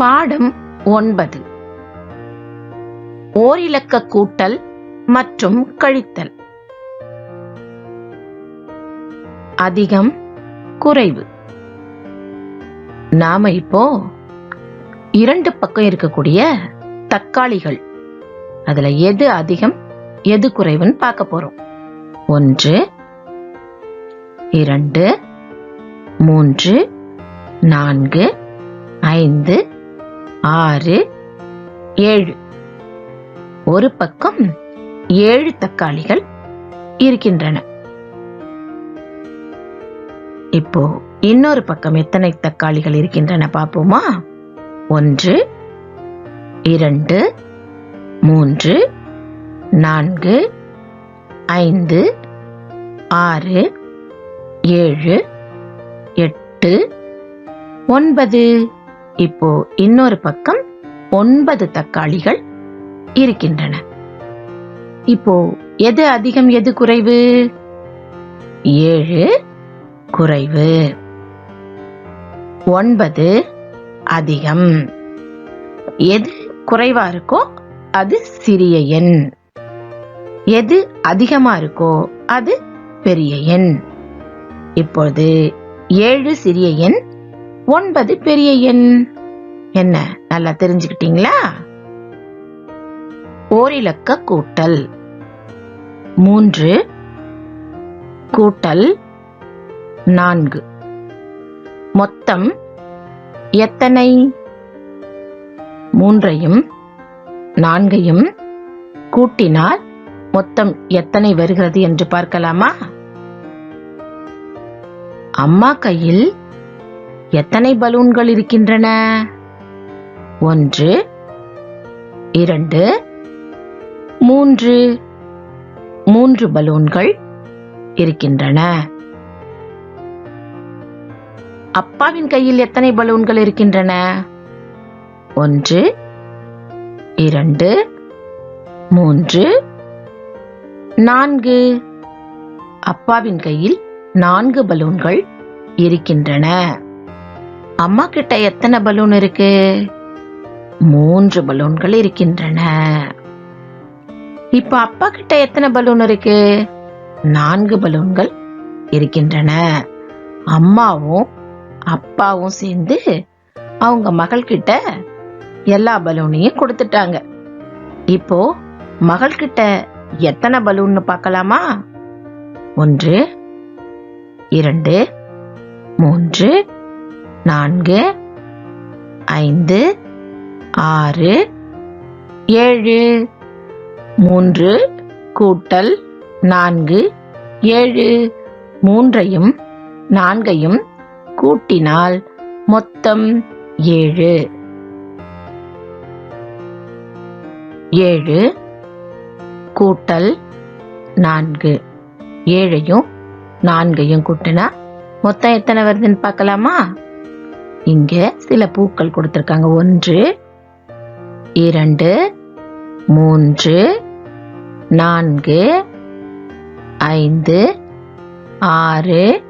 பாடம் ஒன்பது. ஓரிலக்க கூட்டல் மற்றும் கழித்தல். அதிகம் குறைவு. நாம இப்போ இரண்டு பக்கம் இருக்கக்கூடிய தக்காளிகள் அதுல எது அதிகம் எது குறைவுன்னு பார்க்க போறோம். ஒன்று இரண்டு மூன்று நான்கு ஐந்து ஆறு ஏழு. ஒரு பக்கம் ஏழு தக்காளிகள் இருக்கின்றன. இப்போ இன்னொரு பக்கம் எத்தனை தக்காளிகள் இருக்கின்றன பார்ப்போமா? ஒன்று இரண்டு மூன்று நான்கு ஐந்து ஆறு ஏழு எட்டு ஒன்பது. இப்போ இன்னொரு பக்கம் ஒன்பது தக்காளிகள் இருக்கின்றன. இப்போ எது அதிகம் எது குறைவு? ஏழு குறைவு. ஒன்பது அதிகம். எது குறைவா இருக்கோ அது சிறிய எண். எது அதிகமா இருக்கோ அது பெரிய எண். இப்பொழுது ஏழு சிறிய எண் ஒன்பது பெரிய எண். என்ன நல்லா தெரிஞ்சுக்கிட்டீங்களா? ஓரிலக்க கூட்டல். மூன்று. கூட்டல் நான்கு. மொத்தம் எத்தனை? மூன்றையும் நான்கையும் கூட்டினால் மொத்தம் எத்தனை வருகிறது என்று பார்க்கலாமா? அம்மா கையில் எத்தனை பலூன்கள் இருக்கின்றன? ஒன்று இரண்டு மூன்று. மூன்று பலூன்கள் இருக்கின்றன. அப்பாவின் கையில் எத்தனை பலூன்கள் இருக்கின்றன? ஒன்று இரண்டு மூன்று. நான்கு. அப்பாவின் கையில் நான்கு பலூன்கள் இருக்கின்றன. அம்மா கிட்ட எத்தனை பலூன் இருக்கு? மூன்று பலூன்கள் இருக்கின்றன. இப்ப அப்பா கிட்ட எத்தனை பலூன் இருக்கு? நான்கு பலூன்கள் இருக்கின்றன. அம்மாவும் அப்பாவும் சேர்ந்து அவங்க மகள் கிட்ட எல்லா பலூனையும் கொடுத்துட்டாங்க. இப்போ மகள் கிட்ட எத்தனை பலூன்னு பார்க்கலாமா? ஒன்று இரண்டு மூன்று நான்கு ஐந்து ஆறு ஏழு மூன்று கூட்டல் நான்கு ஏழு மூன்றையும் நான்கையும் கூட்டினால் மொத்தம் ஏழு. ஏழு கூட்டல் நான்கு. ஏழையும் நான்கையும் கூட்டினா மொத்தம் எத்தனை வருதுன்னு பார்க்கலாமா? இங்கே சில பூக்கள் கொடுத்துருக்காங்க. ஒன்று இரண்டு மூன்று நான்கு ஐந்து ஆறு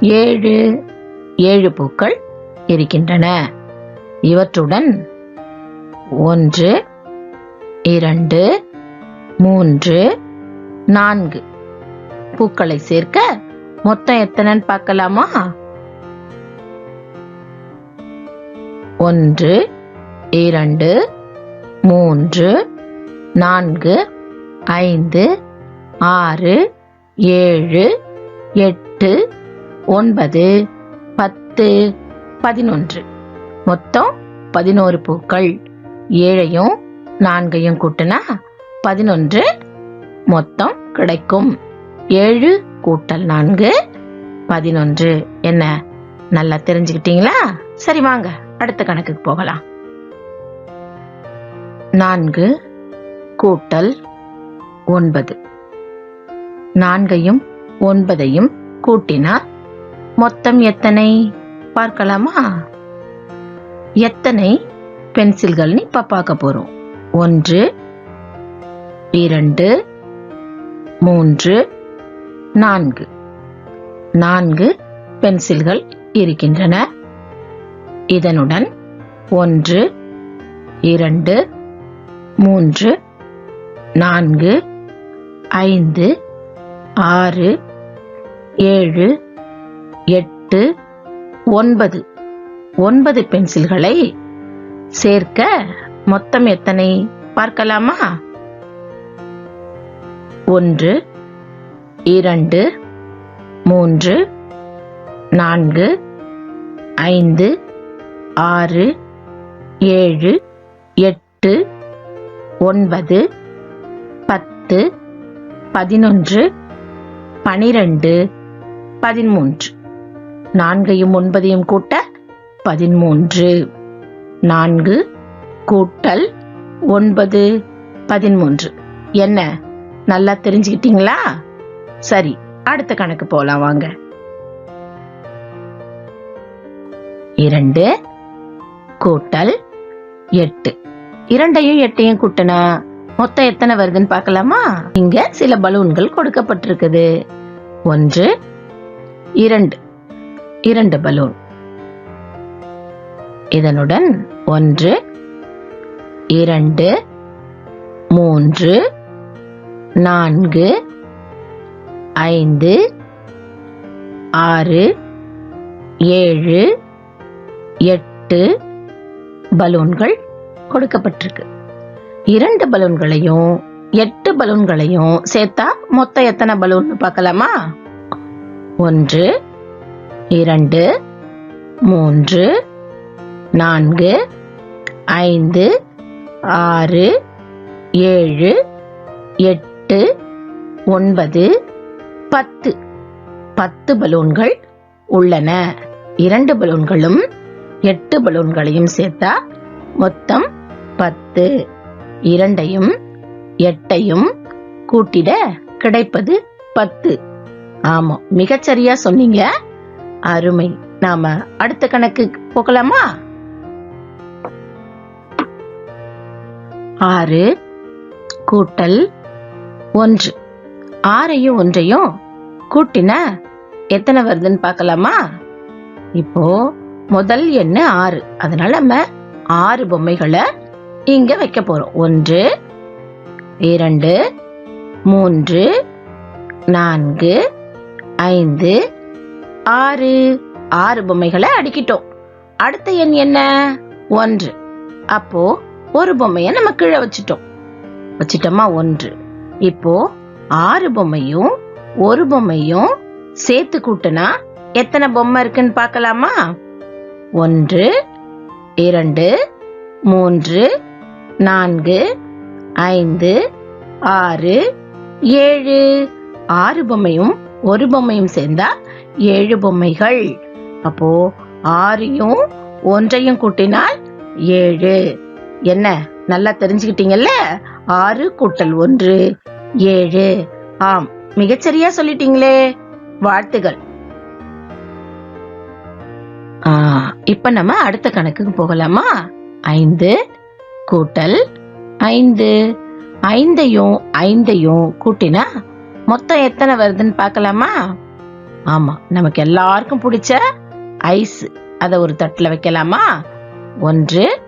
ஏழு. ஏழு பூக்கள் இருக்கின்றன. இவற்றுடன் ஒன்று இரண்டு மூன்று நான்கு. பூக்களை சேர்க்க மொத்தம் எத்தனைன்னு பார்க்கலாமா? ஒன்று இரண்டு மூன்று நான்கு ஐந்து ஆறு ஏழு எட்டு ஒன்பது பத்து பதினொன்று. மொத்தம் பதினோரு பூக்கள். ஏழையும் நான்கையும் கூட்டினா பதினொன்று மொத்தம் கிடைக்கும். ஏழு கூட்டல் நான்கு பதினொன்று. என்ன நல்லா தெரிஞ்சுக்கிட்டீங்களா? சரி வாங்க அடுத்த கணக்குக்கு போகலாம். நான்கு கூட்டல் ஒன்பது. நான்கையும் ஒன்பதையும் கூட்டினால் மொத்தம் எத்தனை? பார்க்கலாமா? எத்தனை? பென்சில்கள்னு இப்ப பார்க்க போறோம். ஒன்று இரண்டு மூன்று நான்கு. நான்கு பென்சில்கள் இருக்கின்றன. இதனுடன் ஒன்று இரண்டு மூன்று நான்கு ஐந்து ஆறு ஏழு எட்டு ஒன்பது. ஒன்பது பென்சில்களை சேர்க்க மொத்தம் எத்தனை? பார்க்கலாமா? ஒன்று இரண்டு மூன்று நான்கு ஐந்து ஆறு ஏழு எட்டு ஒன்பது பத்து பதினொன்று பனிரெண்டு பதிமூன்று. நான்கையும் ஒன்பதையும் கூட்ட பதிமூன்று. நான்கு கூட்டல் ஒன்பது பதிமூன்று. என்ன நல்லா தெரிஞ்சுக்கிட்டீங்களா? சரி அடுத்த கணக்கு போலாம் வாங்க. இரண்டு கூட்டல் எட்டு. இரண்டையும் எட்டையும் கூட்டினா மொத்தம் எத்தனை வருதுன்னு பார்க்கலாமா? இங்க சில பலூன்கள் கொடுக்கப்பட்டிருக்குது. ஒன்று இரண்டு. இரண்டு பலூன். இதனுடன் ஒன்று இரண்டு மூன்று நான்கு ஐந்து ஆறு ஏழு எட்டு பலூன்கள் கொடுக்கப்பட்டிருக்கு. இரண்டு பலூன்களையும் எட்டு பலூன்களையும் சேர்த்தா மொத்தம் எத்தனை பலூன் பார்க்கலாமா? ஒன்று இரண்டு மூன்று நான்கு ஐந்து ஆறு ஏழு எட்டு ஒன்பது பத்து. பத்து பலூன்கள் உள்ளன. இரண்டு பலூன்களும் எட்டு பலூன்களையும் சேர்த்தா மொத்தம் பத்து இரண்டையும் எட்டையும் கூட்டிட கிடைப்பது பத்து. ஆமா மிகச்சரியா சொன்னீங்க. அருமை. நாம அடுத்த கணக்கு போகலாமா? ஆறு கூட்டல் ஒன்று. ஆறையும் ஒன்றையும் கூட்டின எத்தனை வருதுன்னு பார்க்கலாமா? இப்போ முதல் எண்ணு ஆறு. அதனால நம்ம ஆறு பொம்மைகளை இங்க வைக்க போறோம். ஒன்று இரண்டு மூன்று நான்கு ஐந்து ஆறு. ஆறு பொம்மைகளை அடுக்கிட்டோம். அடுத்த எண் என்ன? ஒன்று. அப்போ ஒரு பொம்மையை நம்ம கீழே வச்சிட்டோம். வச்சிட்டோமா? ஒன்று. இப்போ ஆறு பொம்மையும் ஒரு பொம்மையும் சேர்த்து கூட்டினா எத்தனை பொம்மை இருக்குன்னு பார்க்கலாமா? ஒன்று இரண்டு மூன்று நான்கு ஐந்து ஆறு ஏழு. ஆறு பொம்மையும் ஒரு பொம்மையும் சேர்ந்தா ஏழு பொம்மைகள். அப்போ ஆறையும் ஒன்றையும் கூட்டினால் ஏழு. என்ன நல்லா தெரிஞ்சுக்கிட்டீங்கல்ல? ஆறு கூட்டல் ஒன்று ஏழு. ஆம் மிகச்சரியா சொல்லிட்டீங்களே. வாழ்த்துகள். இப்ப நம்ம அடுத்த கணக்குக்கு போகலாமா? ஐந்து கூட்டல் ஐந்து. ஐந்தையும் ஐந்தையும் கூட்டினா மொத்தம் எத்தனை வருதுன்னு பார்க்கலாமா? ஆமா நமக்கு எல்லாருக்கும் பிடிச்ச ஐஸ் அதை ஒரு தட்டில் வைக்கலாமா? ஒன்று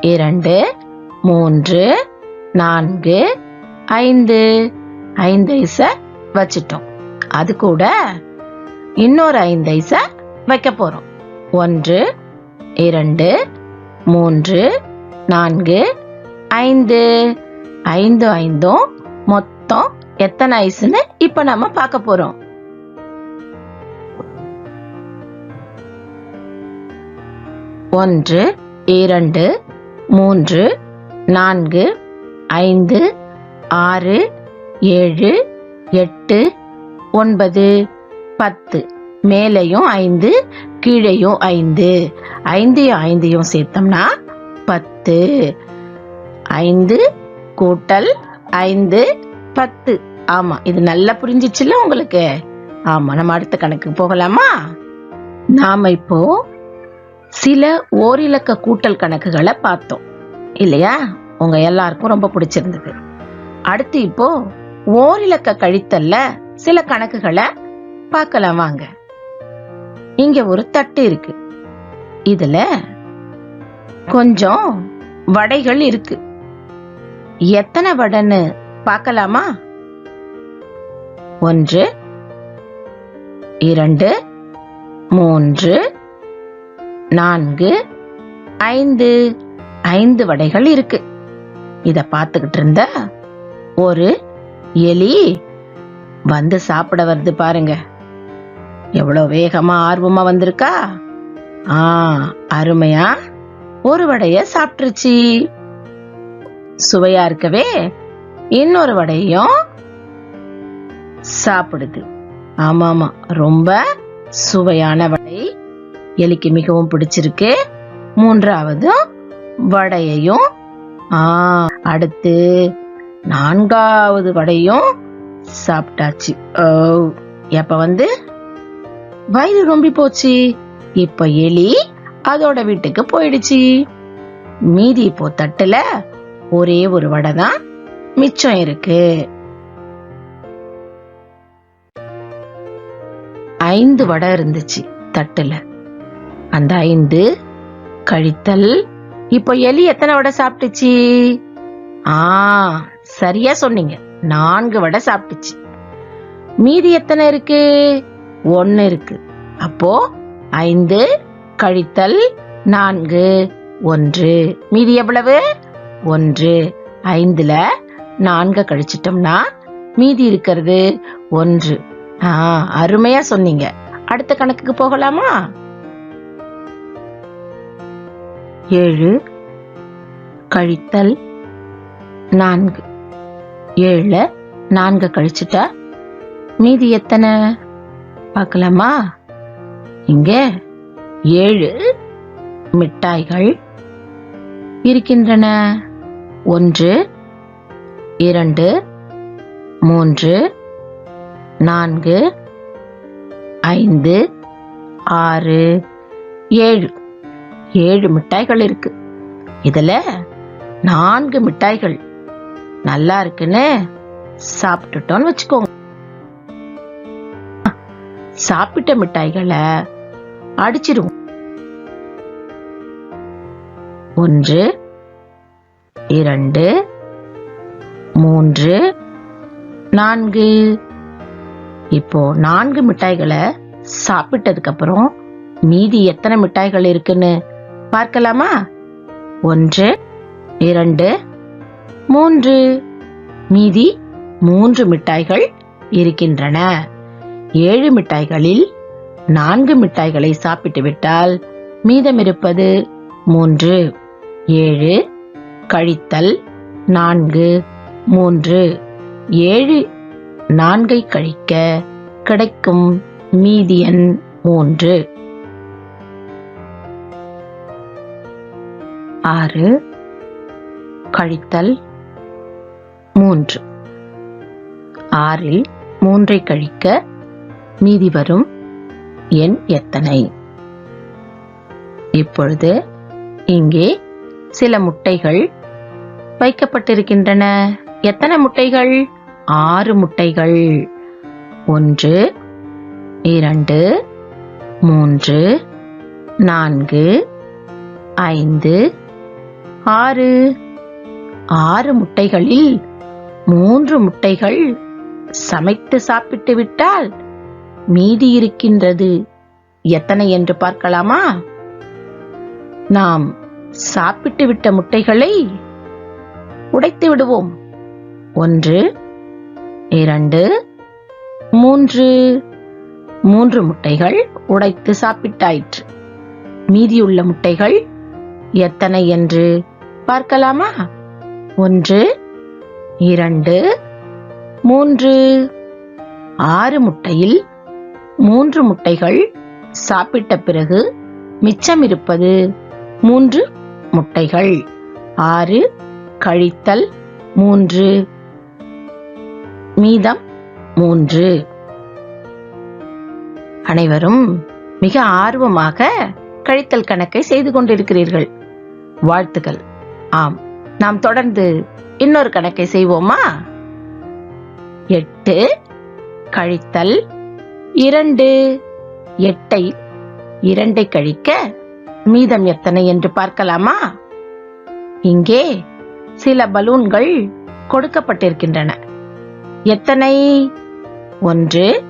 இரண்டு மூன்று நான்கு ஐந்து. ஐந்து ஐஸை வச்சிட்டோம். அது கூட இன்னொரு ஐந்து ஐஸை வைக்க போகிறோம் ஒன்று இரண்டு மூன்று நான்கு ஐந்து ஐந்து ஐந்தும் மொத்தம் எத்தனை ஐஸ்ன்னு இப்ப நம்ம பார்க்க போறோம். ஒன்று இரண்டு மூன்று நான்கு ஐந்து ஆறு ஏழு எட்டு ஒன்பது பத்து. மேலையும் ஐந்து கீழேயும் ஐந்து. ஐந்தையும் ஐந்தையும் சேர்த்தோம்னா பத்து ஐந்து கூட்டல் ஐந்து பத்து. ஆமா இது நல்லா புரிஞ்சிச்சுல உங்களுக்கு? ஆமா நம்ம அடுத்த கணக்கு போகலாமா? நாம இப்போ சில ஓரிலக்க கூட்டல் கணக்குகளை பார்த்தோம். இல்லையா? உங்க எல்லாருக்கும் ரொம்ப பிடிச்சிருந்தது. அடுத்து இப்போ ஓரிலக்க கழித்தல்ல சில கணக்குகளை பார்க்கலாம் வாங்க. இங்க ஒரு தட்டு இருக்கு. இதுல கொஞ்சம் வடைகள் இருக்கு. எத்தனை வடைன்னு பார்க்கலாமா? ஒன்று இரண்டு மூன்று நான்கு ஐந்து. ஐந்து வடைகள் இருக்கு. இத பார்த்துக்கிட்டு இருந்த ஒரு எலி வந்து சாப்பிட வருது பாருங்க. எவ்வளோ வேகமா ஆர்வமா வந்திருக்கா? ஆ அருமையா ஒரு வடைய சாப்பிட்டுருச்சு. சுவையா இருக்கவே இன்னொரு வடையும் சாப்பிடுது. ஆமா ஆமா ரொம்ப சுவையான வடை. எலிக்கு மிகவும் பிடிச்சிருக்கு. மூன்றாவது வடையையும் ஆ அடுத்து நான்காவது வடையும் சாப்பிட்டாச்சு. ஓ, எப்ப வந்து? வயிறு ரொம்பி போச்சு. இப்ப எலி அதோட வீட்டுக்கு போயிடுச்சு. மீதி இப்போ தட்டுல ஒரே ஒரு வடை தான் மிச்சம் இருக்கு. ஐந்து வடை இருந்துச்சு தட்டுல. அந்த ஐந்து கழித்தல் இப்போ எலி எத்தனை வடை சாப்பிட்டுச்சு? ஆ சரியா சொன்னீங்க. நான்கு வடை சாப்பிட்டுச்சு. மீதி எத்தனை இருக்கு? ஒன்னு இருக்கு. அப்போ ஐந்து கழித்தல் நான்கு. ஒன்று. மீதி எவ்வளவு? ஒன்று. ஐந்துல நான்கு கழிச்சிட்டோம்னா மீதி இருக்கிறது ஒன்று. ஆ அருமையா சொன்னீங்க. அடுத்த கணக்குக்கு போகலாமா? ஏழு. கழித்தல் நான்கு. ஏழுல நான்கு கழிச்சிட்டா மீதி எத்தனை? பார்க்கலாமா? இங்கே. ஏழு மிட்டாய்கள் இருக்கின்றன. ஒன்று இரண்டு மூன்று நான்கு ஐந்து ஆறு ஏழு. ஏழு மிட்டாய்கள் இருக்கு. இதில் நான்கு மிட்டாய்கள். நல்லா இருக்குன்னு சாப்பிட்டுட்டோம்னு வச்சுக்கோங்க. சாப்பிட்ட மிட்டாய்களை அடிச்சிருவோம். ஒன்று இரண்டு மூன்று நான்கு. இப்போ நான்கு மிட்டாய்களை சாப்பிட்டதுக்கு அப்புறம் மீதி எத்தனை மிட்டாய்கள் இருக்குன்னு பார்க்கலாமா? ஒன்று இரண்டு மூன்று. மீதி மூன்று மிட்டாய்கள் இருக்கின்றன. ஏழு மிட்டாய்களில் நான்கு மிட்டாய்களை சாப்பிட்டு விட்டால் மீதமிருப்பது மூன்று ஏழு கழித்தல் நான்கு மூன்று ஏழு நான்கை கழிக்க கிடைக்கும் மீதியன் மூன்று. ஆறு கழித்தல் மூன்று. ஆறில் மூன்றை கழிக்க மீதி வரும் எண் எத்தனை? இப்பொழுது இங்கே சில முட்டைகள் வைக்கப்பட்டிருக்கின்றன. எத்தனை முட்டைகள்? ஆறு முட்டைகள். ஒன்று இரண்டு மூன்று நான்கு ஐந்து ஆறு. ஆறு முட்டைகளில் மூன்று முட்டைகள் சமைத்து சாப்பிட்டு விட்டால் மீதி இருக்கின்றது எத்தனை என்று பார்க்கலாமா? நாம் சாப்பிட்டு விட்ட முட்டைகளை உடைத்து விடுவோம். ஒன்று இரண்டு மூன்று. மூன்று முட்டைகள் உடைத்து சாப்பிட்டாயிற்று. மீதியுள்ள முட்டைகள் எத்தனை என்று பார்க்கலாமா? ஒன்று இரண்டு மூன்று. ஆறு முட்டையில் மூன்று முட்டைகள் சாப்பிட்ட பிறகு மிச்சம் இருப்பது மூன்று முட்டைகள். ஆறு கழித்தல் மூன்று. மீதம் மூன்று. அனைவரும் மிக ஆர்வமாக கழித்தல் கணக்கை செய்து கொண்டிருக்கிறீர்கள். வாழ்த்துக்கள். ஆம் நாம் தொடர்ந்து இன்னொரு கணக்கை செய்வோமா? எட்டு கழித்தல் இரண்டு எட்டை. இரண்டை கழிக்க மீதம் எத்தனை என்று பார்க்கலாமா? இங்கே சில பலூன்கள் கொடுக்கப்பட்டிருக்கின்றன. எத்தனை? ஒன்று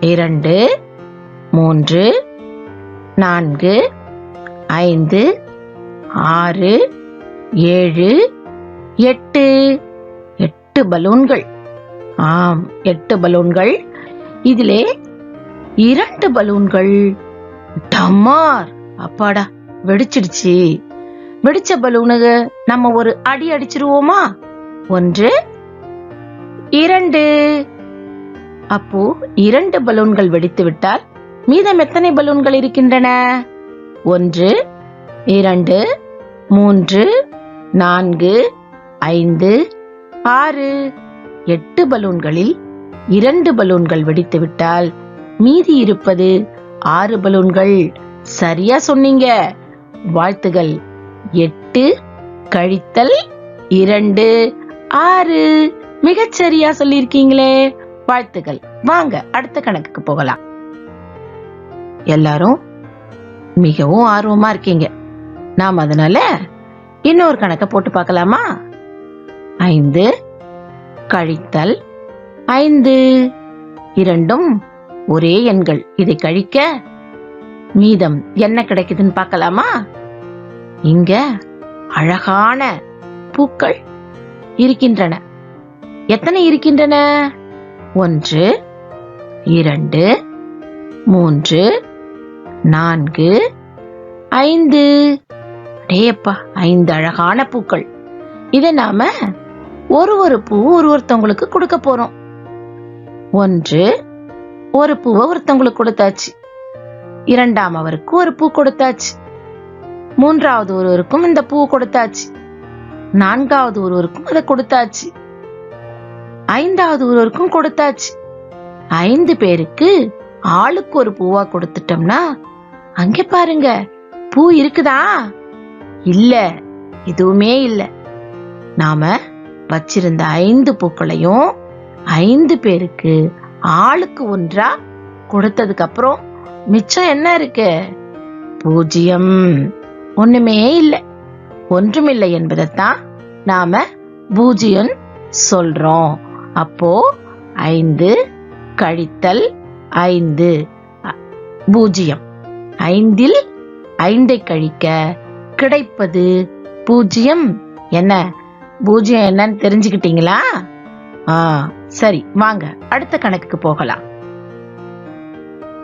இரண்டு மூன்று நான்கு ஐந்து ஆறு ஏழு எட்டு. எட்டு பலூன்கள். ஆம் எட்டு பலூன்கள் இதிலே இரண்டு பலூன்கள். டமார் அப்பாடா வெடிச்சிடுச்சு. வெடிச்ச பலூனுக்கு நம்ம ஒரு அடி அடிச்சிருவோமா? ஒன்று இரண்டு. அப்போ இரண்டு பலூன்கள் வெடித்து விட்டால் மீதம் எத்தனை பலூன்கள் இருக்கின்றன? ஒன்று இரண்டு மூன்று நான்கு ஐந்து ஆறு. எட்டு பலூன்களில் இரண்டு பலூன்கள் வெடித்து விட்டால் மீதி இருப்பது ஆறு பலூன்கள். சரியா சொன்னீங்க. வாழ்த்துகள். எட்டு கழித்தல் இரண்டு ஆறு. மிகச் சரியா சொல்லியிருக்கீங்களே. வாழ்த்துகள். வாங்க அடுத்த கணக்குக்கு போகலாம். எல்லாரும் மிகவும் ஆர்வமா இருக்கீங்க. நாம் அதனால இன்னொரு கணக்கை போட்டு பார்க்கலாமா? ஐந்து கழித்தல் ஐந்து. இரண்டும் ஒரே எண்கள். இதை கழிக்க மீதம் என்ன கிடைக்குதுன்னு பார்க்கலாமா? இங்க அழகான பூக்கள் இருக்கின்றன. எத்தனை இருக்கின்றன? ஒன்று இரண்டு மூன்று நான்கு ஐந்து. அடேப்பா ஐந்து அழகான பூக்கள். இதை நாம ஒரு ஒரு பூ ஒரு ஒருத்தவங்களுக்கு கொடுக்க போறோம். ஒன்று ஒரு பூவை ஒருத்தவங்களுக்கு கொடுத்தாச்சு. இரண்டாம் அவருக்கு ஒரு பூ கொடுத்தாச்சு. மூன்றாவது ஒருவருக்கும் இந்த பூ கொடுத்தாச்சு. நான்காவது ஒருவருக்கும் அதை கொடுத்தாச்சு. ஐந்தாவது ஒருவருக்கும் கொடுத்தாச்சு. ஐந்து பேருக்கு ஆளுக்கு ஒரு பூவா கொடுத்துட்டோம்னா அங்க பாருங்க பூ இருக்குதா? இல்ல எதுவுமே இல்ல. நாம வச்சிருந்த ஐந்து பூக்களையும் ஐந்து பேருக்கு ஆளுக்கு ஒன்றா கொடுத்ததுக்கு அப்புறம் மிச்சம் என்ன இருக்கு? பூஜ்ஜியம். ஒண்ணுமே இல்லை. ஒன்றுமில்லை என்பதைத்தான் நாம பூஜ்ஜியம் சொல்றோம். அப்போ ஐந்து கழித்தல் ஐந்து பூஜ்ஜியம். ஐந்தில் ஐந்தை கழிக்க கிடைப்பது பூஜ்ஜியம். என்ன? பூஜ்ஜியம் என்னன்னு தெரிஞ்சுக்கிட்டீங்களா? ஆ. சரி வாங்க. அடுத்த கணக்குக்கு போகலாம்.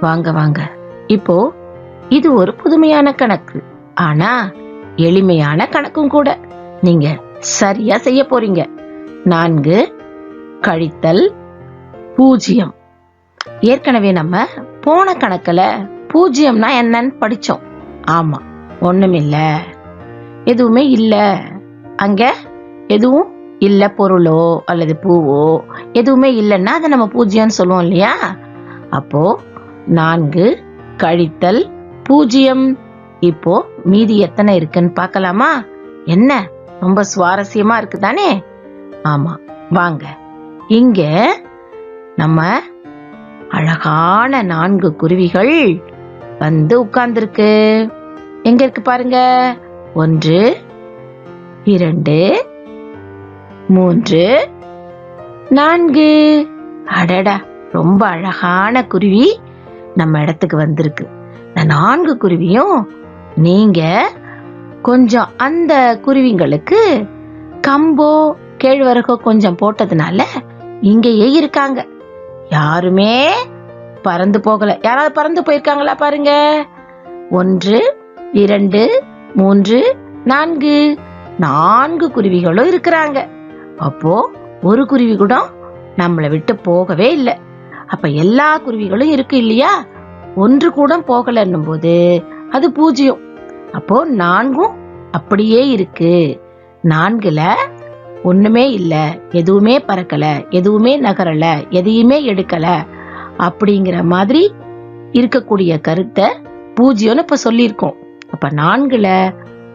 வாங்க வாங்க. இப்போ இது ஒரு புதுமையான கணக்கு. ஆனா எளிமையான கணக்கும் கூட. நீங்க சரியா செய்ய போறீங்க. நான்கு கழித்தல் பூஜ்ஜியம். ஏற்கனவே நம்ம போன கணக்கில் பூஜ்ஜியம்னா என்னன்னு படித்தோம் ஆமாம் ஒன்றுமில்லை எதுவுமே இல்லை. அங்கே எதுவும் இல்லை பொருளோ அல்லது பூவோ எதுவுமே இல்லைன்னா அதை நம்ம பூஜ்ஜியம்னு சொல்லுவோம் இல்லையா? அப்போ நான்கு கழித்தல் பூஜ்ஜியம் இப்போ மீதி எத்தனை இருக்குன்னு பார்க்கலாமா? என்ன? ரொம்ப சுவாரஸ்யமா இருக்கு தானே ஆமா வாங்க. இங்க நம்ம அழகான நான்கு குருவிகள் வந்து உட்கார்ந்துருக்கு. எங்க இருக்கு பாருங்க. ஒன்று இரண்டு மூன்று நான்கு. அடடா ரொம்ப அழகான குருவி நம்ம இடத்துக்கு வந்திருக்கு. இந்த நான்கு குருவியும் நீங்க கொஞ்சம் அந்த குருவிங்களுக்கு கம்போ கேழ்வரகோ கொஞ்சம் போட்டதுனால இங்கேயே இருக்காங்க. யாருமே பறந்து போகல. யாராவது பறந்து போயிருக்காங்களா பாருங்க. ஒன்று இரண்டு மூன்று நான்கு. நான்கு குருவிகளும் இருக்கிறாங்க. அப்போ ஒரு குருவி கூட நம்மளை விட்டு போகவே இல்லை. அப்ப எல்லா குருவிகளும் இருக்கு இல்லையா? ஒன்று கூட போகலன்னும் போது அது பூஜ்ஜியம். அப்போ நான்கும் அப்படியே இருக்கு. நான்குல ஒண்ணுமே இல்ல எதுவுமே பறக்கல எதுவுமே நகரல எதையுமே எடுக்கல அப்படிங்கிற மாதிரி இருக்கக்கூடிய கருத்தை பூஜ்யம்னு இப்ப சொல்லியிருக்கோம். அப்ப நான்குல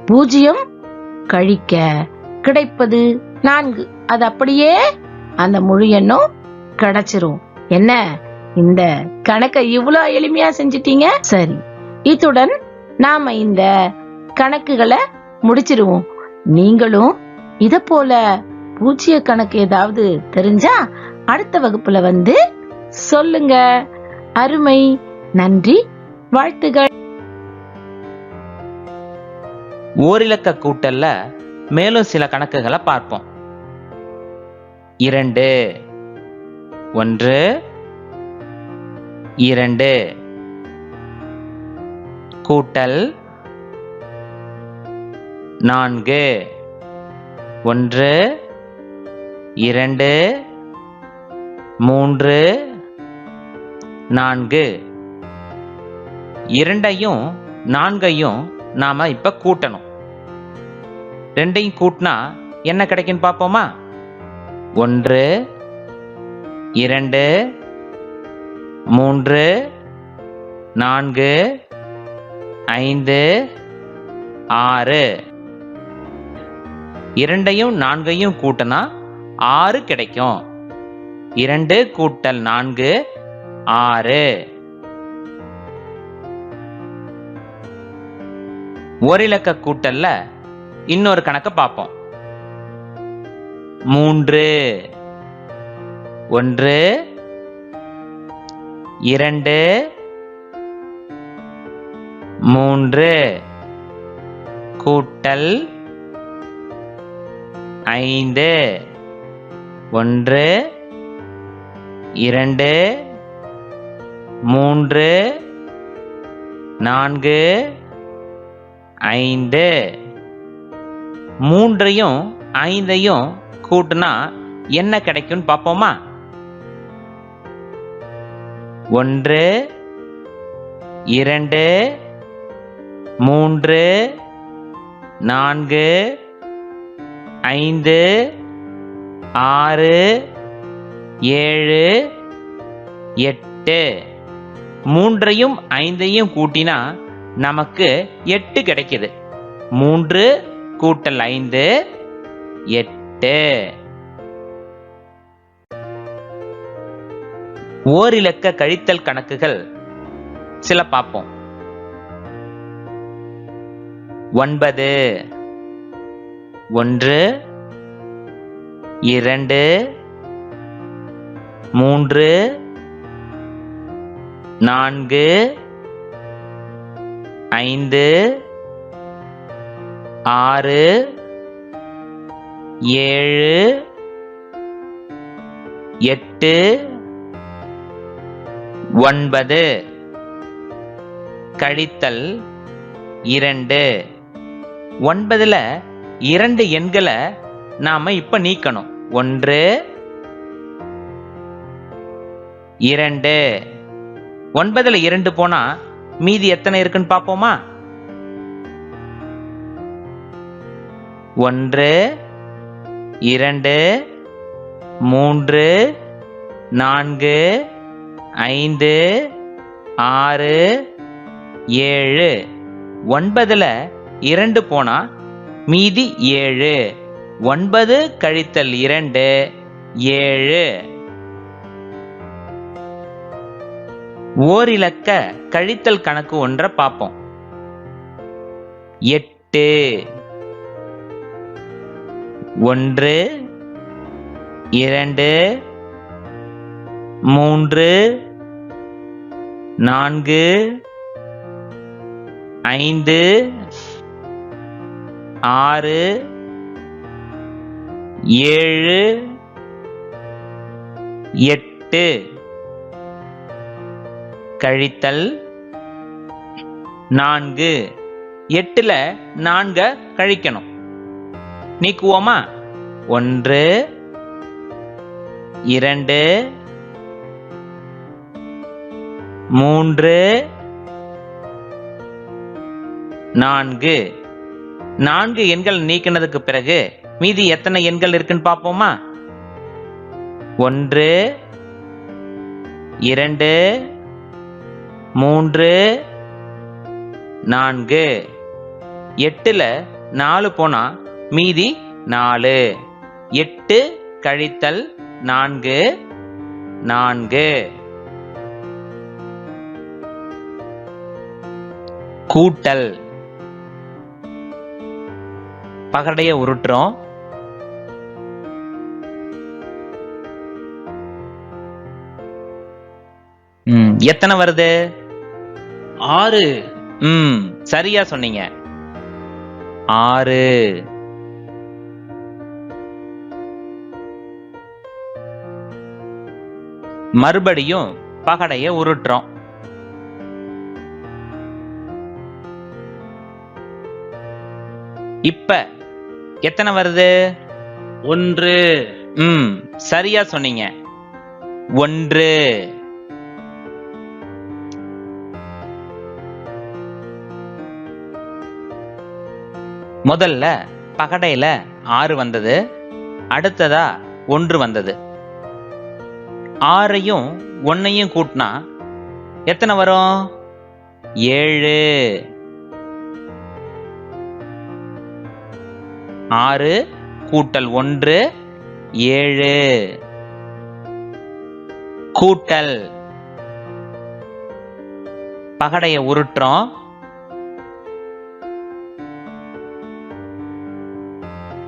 பூஜ்ஜியம் கழிக்க கிடைப்பது நான்கு. அது அப்படியே அந்த முழு எண்ணும் கிடைச்சிரும். என்ன? இந்த கணக்கை இவ்வளவு எளிமையா செஞ்சிட்டீங்க? சரி. இத்துடன் நாம இந்த கணக்குகளை முடிச்சிருவோம். நீங்களும் இத போல பூஜ்ய கணக்கு ஏதாவது தெரிஞ்சா அடுத்த வகுப்புல வந்து சொல்லுங்க. அருமை. நன்றி. வாழ்த்துகள். ஓரிலக்க கூட்டல்ல மேலும் சில கணக்குகளை பார்ப்போம். இரண்டு. ஒன்று. இரண்டு. கூட்டல் நான்கு. ஒன்று. இரண்டு. மூன்று. நான்கு. இரண்டையும் நான்கையும் நாம் இப்போ கூட்டணும். ரெண்டையும் கூட்டினா என்ன கிடைக்குன்னு பார்ப்போமா? ஒன்று இரண்டு மூன்று நான்கு ஐந்து ஆறு. இரண்டையும் நான்கையும் கூட்டினா ஆறு கிடைக்கும். இரண்டு கூட்டல் நான்கு ஆறு. ஓரிலக்க கூட்டல்ல இன்னொரு கணக்கை பார்ப்போம். மூன்று. ஒன்று. இரண்டு. மூன்று. கூட்டல் ஐந்து. ஒன்று. இரண்டு. மூன்று. நான்கு. ஐந்து. மூன்றையும் ஐந்தையும் கூட்டினா என்ன கிடைக்கும்னு பார்ப்போமா? ஒன்று இரண்டு மூன்று நான்கு ஐந்து ஆறு ஏழு எட்டு. மூன்றையும் ஐந்தையும் கூட்டினா நமக்கு எட்டு கிடைக்குது. மூன்று கூட்டல் ஐந்து எட்டு. ஓரிலக்க கழித்தல் கணக்குகள் சில பார்ப்போம். ஒன்பது ஒன்று இரண்டு மூன்று நான்கு ஐந்து ஆறு ஏழு எட்டு ஒன்பது. கழித்தல் இரண்டு. ஒன்பதுல இரண்டு எண்களை நாம இப்ப நீக்கணும். ஒன்று இரண்டு. ஒன்பதுல இரண்டு போனா மீதி எத்தனை இருக்குன்னு பார்ப்போமா ஒன்று இரண்டு மூன்று நான்கு ஐந்து ஆறு ஏழு. ஒன்பதில் இரண்டு போனால் மீதி ஏழு. ஒன்பது கழித்தல் இரண்டு ஏழு. ஓரிலக்க கழித்தல் கணக்கு ஒன்றை பார்ப்போம். எட்டு. ஒன்று இரண்டு மூன்று நான்கு ஐந்து ஆறு ஏழு எட்டு. கழித்தல் நான்கு. எட்டுல நான்க கழிக்கணும். நீக்குவோமா? ஒன்று இரண்டு மூன்று நான்கு. நான்கு எண்கள் நீக்கினதுக்கு பிறகு மீதி எத்தனை எண்கள் இருக்குன்னு பார்ப்போமா? ஒன்று இரண்டு மூன்று நான்கு. எட்டுல நாலு போனா மீதி நாலு. எட்டு கழித்தல் நான்கு. நான்கு. கூட்டல். பகடைய உருட்டுறோம். எத்தனை வருது? ஆறு. ம் சரியா சொன்னீங்க. ஆறு. மறுபடியும் பகடைய உருட்டுறோம். இப்ப எத்தனை வருது? ஒன்று. ம் சரியா சொன்னீங்க. ஒன்று. முதல்ல பகடையில ஆறு வந்தது அடுத்ததா ஒன்று வந்தது. ஆறையும் ஒன்னையும் கூட்டினா எத்தனை வரும்? ஏழு. ஆறு கூட்டல் ஒன்று ஏழு. கூட்டல். பகடைய உருட்டுறோம்.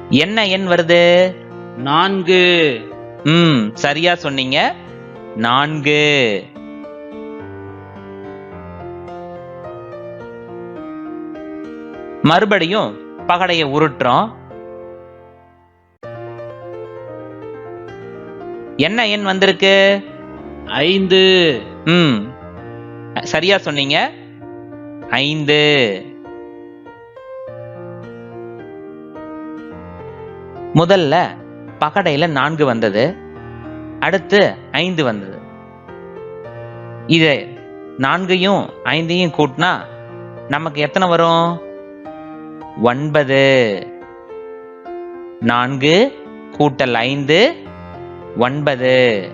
என்ன எண் வருது? நான்கு. ம் சரியா சொன்னீங்க. நான்கு. மறுபடியும் பகடைய உருட்டுறோம். என்ன எண் வந்திருக்கு? ஐந்து. ம் சரியா சொன்னீங்க. ஐந்து. முதல்ல பகடையில நான்கு வந்தது. அடுத்து ஐந்து வந்தது. இது நான்கையும் ஐந்தையும் கூட்டினா நமக்கு எத்தனை வரும்? ஒன்பது. நான்கு கூட்டல் ஐந்து ஒன்பது.